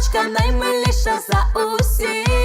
дівчиночка наймиліша за усіх.